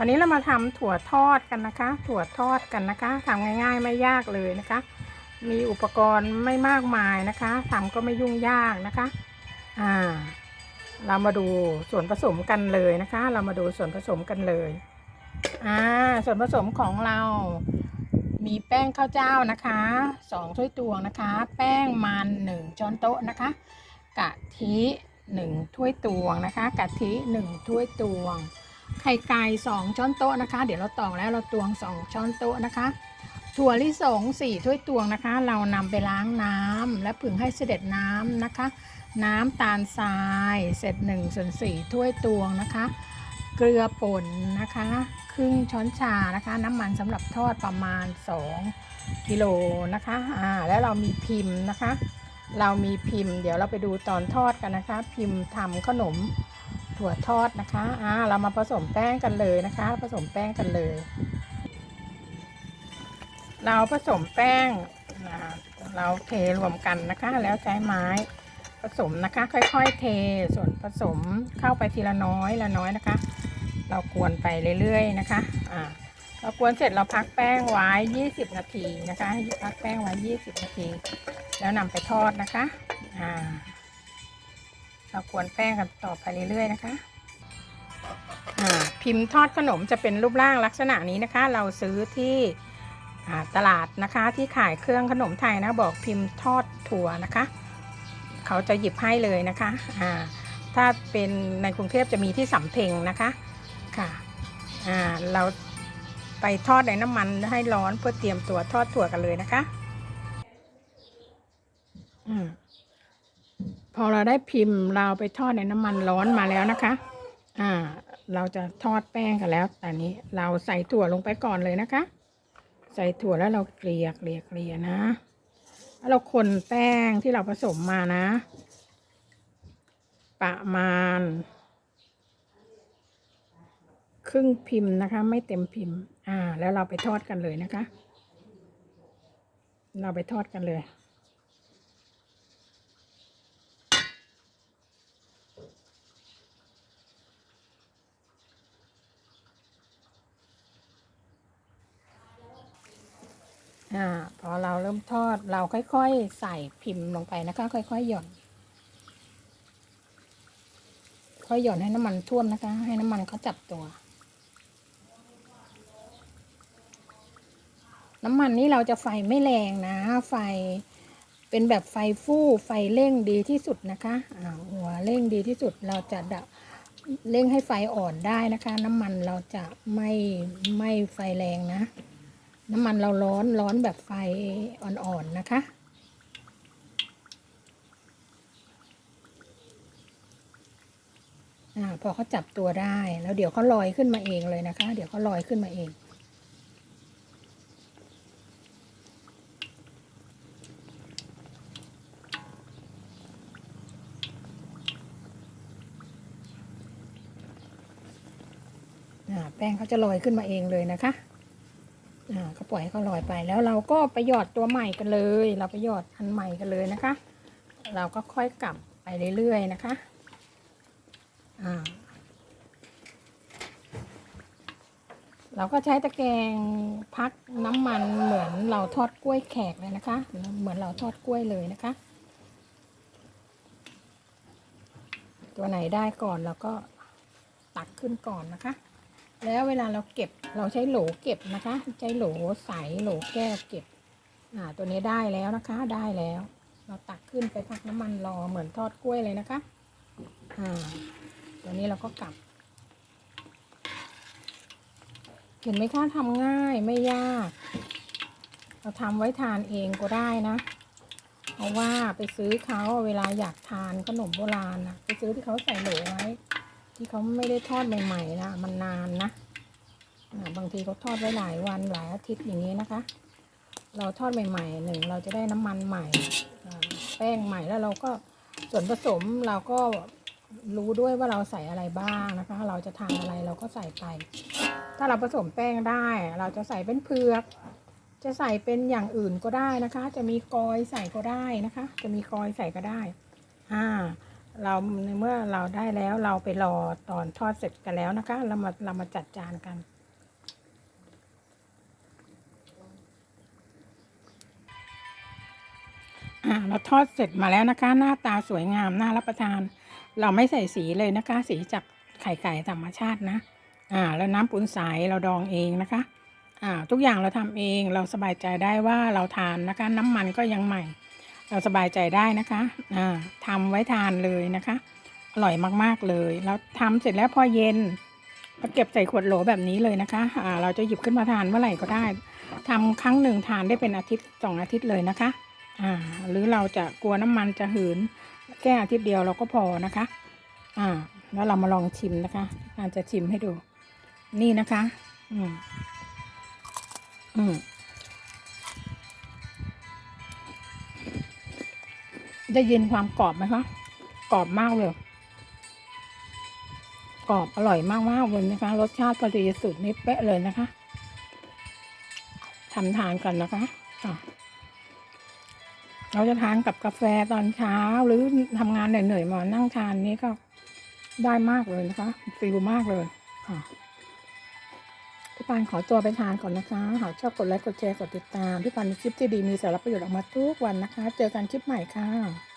วันนี้เรามาทำถั่วทอดกันนะคะ ถั่วทอดกันนะคะทำง่าย ๆ ไม่ยากเลยนะคะ มีอุปกรณ์ไม่มากมายนะคะทำก็ไม่ยุ่งยากนะคะ อ่า เรามาดูส่วนผสมกันเลยนะคะ เรามาดูส่วนผสมกันเลย อ่า ส่วนผสมของเรา มีแป้งข้าวเจ้านะคะสองถ้วยตวงนะคะ แป้งมันหนึ่งช้อนโต๊ะนะคะ กะทิหนึ่งถ้วยตวงนะคะ กะทิหนึ่งถ้วยตวง ไข่ไก่สองช้อนโต๊ะนะคะ เดี๋ยวเราตอกแล้วเราตวงสองช้อนโต๊ะนะคะ ถั่วลิสงสี่ถ้วยตวงนะคะ เรานำไปล้างน้ำและผึ่งให้เสด็จน้ำนะคะ น้ำตาลทรายเสร็จ1ส่วน4ถ้วยตวงนะคะ เกลือป่นนะคะ ครึ่งช้อนชานะคะ น้ำมันสำหรับทอดประมาณ 2กิโลนะคะอ่าแล้วเรามีพิมพ์นะคะ เรามีพิมพ์ เดี๋ยวเราไปดูตอนทอดกันนะคะ พิมพ์ทำขนม ถั่วทอดนะคะอ่าเรามาผสมแป้งกันเลยนะคะ ผสมแป้งกันเลย เราผสมแป้งเราเทรวมกันนะคะ แล้วใช้ไม้ผสมนะคะ ค่อย ๆ เทส่วนผสมเข้าไปทีละน้อยละน้อยนะคะ เรากวนไปเรื่อยๆนะคะอ่าเรากวนเสร็จเราพักแป้งไว้ 20 นาทีนะคะพักแป้งไว้ 20 นาที แล้วนำไปทอดนะคะอ่า เรากวนแป้งกันต่อไปเรื่อยๆนะคะอ่าพิมพ์ทอดขนมจะเป็นรูปร่างลักษณะนี้นะคะ เราซื้อที่ตลาดนะคะที่ขายเครื่องขนมไทยนะบอกพิมพ์ทอดถั่วนะคะ เขาจะหยิบให้เลยนะคะอ่าถ้าเป็นในกรุงเทพจะมีที่สำเพ็งนะคะค่ะอ่าเราไปทอดในน้ำมันให้ร้อนเพื่อเตรียมตัวทอดถั่วกันเลยนะคะ อืม พอเราได้พิมพ์เราไปทอดในน้ำมันร้อนมาแล้วนะคะ อ่า เราจะทอดแป้งกันแล้วแต่นี้เราใส่ถั่วลงไปก่อนเลยนะคะ ใส่ถั่วแล้วเราเกลี่ยเกลี่ยเกลี่ยนะแล้วเราคนแป้งที่เราผสมมานะ ประมาณ ครึ่งพิมพ์นะคะ ไม่เต็มพิมพ์ อ่า แล้วเราไปทอดกันเลยนะคะ เราไปทอดกันเลย อ่าพอเราเริ่มทอดเราค่อยๆ ใส่พิมพ์ลงไปนะคะ ค่อยๆหย่อน ค่อยหย่อนให้น้ำมันท่วมนะคะ ให้น้ำมันเขาจับตัว น้ำมันนี่เราจะไฟไม่แรงนะ ไฟเป็นแบบไฟฟู่ไฟเร่งดีที่สุดนะคะหัวเร่งดีที่สุดเราจะดับเร่งให้ไฟอ่อนได้นะคะ น้ำมันเราจะไม่ไม่ไฟแรงนะ น้ำมันเราร้อนร้อนแบบไฟอ่อนๆนะคะอพอเขาจับตัวได้ แล้วเดี๋ยวเขาลอยขึ้นมาเองเลยนะคะ เดี๋ยวเขาลอยขึ้นมาเองอแป้งเขาจะลอยขึ้นมาเองเลยนะคะ ก็ปล่อยให้เขาลอยไป แล้วเราก็ไปหยอดตัวใหม่กันเลย เราไปหยอดอันใหม่กันเลยนะคะ เราก็ค่อยกลับไปเรื่อยๆนะคะอ่าเราก็ใช้ตะแกรงพักน้ำมันเหมือนเราทอดกล้วยแขกเลยนะคะ เหมือนเราทอดกล้วยเลยนะคะ ตัวไหนได้ก่อนเราก็ตักขึ้นก่อนนะคะ แล้วเวลาเราเก็บเราใช้โหลเก็บนะคะ ใช้โหลใสโหลแก้วเก็บอ่าตัวนี้ได้แล้วนะคะได้แล้ว เราตักขึ้นไปพักน้ำมันรอเหมือนทอดกล้วยเลยนะคะอ่าตัวนี้เราก็กลับ เห็นไหมคะทำง่ายไม่ยาก เราทำไว้ทานเองก็ได้นะเพราะว่าไปซื้อเขาเวลาอยากทานขนมโบราณนะไปซื้อที่เขาใส่โหลไว้ ที่เขาไม่ได้ทอดใหม่ๆนะมันนานนะบางทีเขาทอดไว้หลายวันหลายอาทิตย์อย่างนี้นะคะ เราทอดใหม่ๆหนึ่งเราจะได้น้ำมันใหม่แป้งใหม่แล้วเราก็ส่วนผสมเราก็รู้ด้วยว่าเราใส่อะไรบ้างนะคะ เราจะทานอะไรเราก็ใส่ไป ถ้าเราผสมแป้งได้ เราจะใส่เป็นเผือก จะใส่เป็นอย่างอื่นก็ได้นะคะ จะมีกอยใส่ก็ได้นะคะ จะมีกอยใส่ก็ได้อ่า เราในเมื่อเราได้แล้วเราไปรอตอนทอดเสร็จกันแล้วนะคะ เรามาเรามาจัดจานกันอ่าเราทอดเสร็จมาแล้วนะคะ หน้าตาสวยงามน่ารับประทาน เราไม่ใส่สีเลยนะคะ สีจากไข่ไก่ธรรมชาตินะ อ่า แล้วน้ำปูนใสเราดองเองนะคะ อ่า ทุกอย่างเราทำเองเราสบายใจได้ว่าเราทานนะคะ น้ำมันก็ยังใหม่ เราสบายใจได้นะคะอ่าทำไว้ทานเลยนะคะ อร่อยมากๆเลย แล้วทำเสร็จแล้วพอเย็นก็เก็บใส่ขวดโหลแบบนี้เลยนะคะอ่าเราจะหยิบขึ้นมาทานเมื่อไหร่ก็ได้ทำครั้งหนึ่งทานได้เป็นอาทิตย์สองอาทิตย์เลยนะคะอ่าหรือเราจะกลัวน้ำมันจะหืน แค่อาทิตย์เดียวเราก็พอนะคะอ่าแล้วเรามาลองชิมนะคะอาจจะชิมให้ดู นี่นะคะ อืมอืม ได้ยินความกรอบไหมคะ กรอบมากเลย กรอบอร่อยมากๆเลยนะคะ รสชาติพอดีสุดนิดเป๊ะเลยนะคะทำทานกันนะคะอะเราจะทานกับกาแฟตอนเช้าหรือทำงานเหนื่อยๆมานั่งทานนี้ก็ได้มากเลยนะคะฟิลมากเลยค่ะ พี่ปานขอตัวไปทานก่อนนะคะ หากชอบกดไลค์ กดแชร์ กดติดตาม พี่ปานมีคลิปที่ดีมีสาระประโยชน์ออกมาทุกวันนะคะ เจอกันคลิปใหม่ค่ะ